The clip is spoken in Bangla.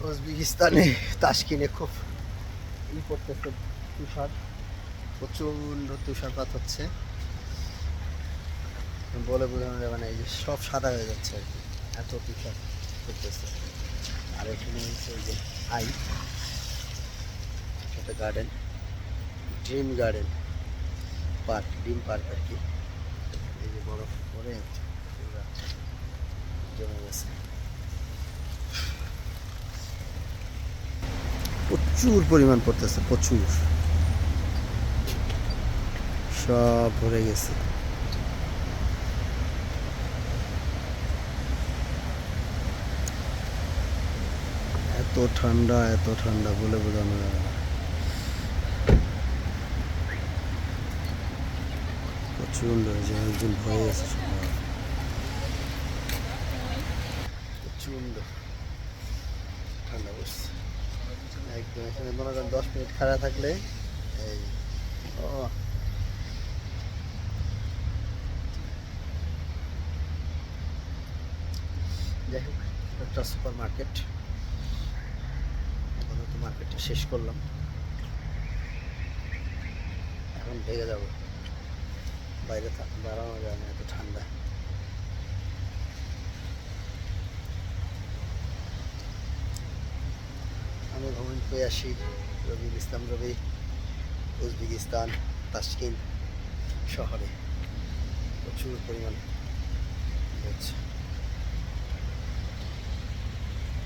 উজবেকিস্তানে তাসকিনে খুব ই পড়তেছে তুষার প্রচণ্ড তুষারপাত হচ্ছে বলে বোঝানো যাবে না এই যে সব সাদা হয়ে যাচ্ছে আর কি এত তুষার পড়তেছে আর এখানে হচ্ছে এই যে আই একটা garden dream garden park dream park আর কি এই যে বরফ পুরা জমে গেছে প্রচুর পরিমাণ পড়তেছে, প্রচুর। সব ভরে গেছে। এত ঠান্ডা এত ঠান্ডা, বলে বোঝানো যাবে না। প্রচণ্ড হয়েছে একদিন ভয়ে গেছে সবাই। প্রচণ্ড ঠান্ডা পড়ছে। এখানে মনে করেন দশ মিনিট খাড়া থাকলে এই, ও। হোক, একটা সুপার মার্কেট আপাতত মার্কেটটা শেষ করলাম। এখন ভেগে যাব। বাইরে দাঁড়ানো যায় না, এত ঠান্ডা। আমি ভ্রমণ করে আসি রবিউল ইসলাম রবি উজবেকিস্তান তাস্কিন শহরে। প্রচুর পরিমাণ হচ্ছে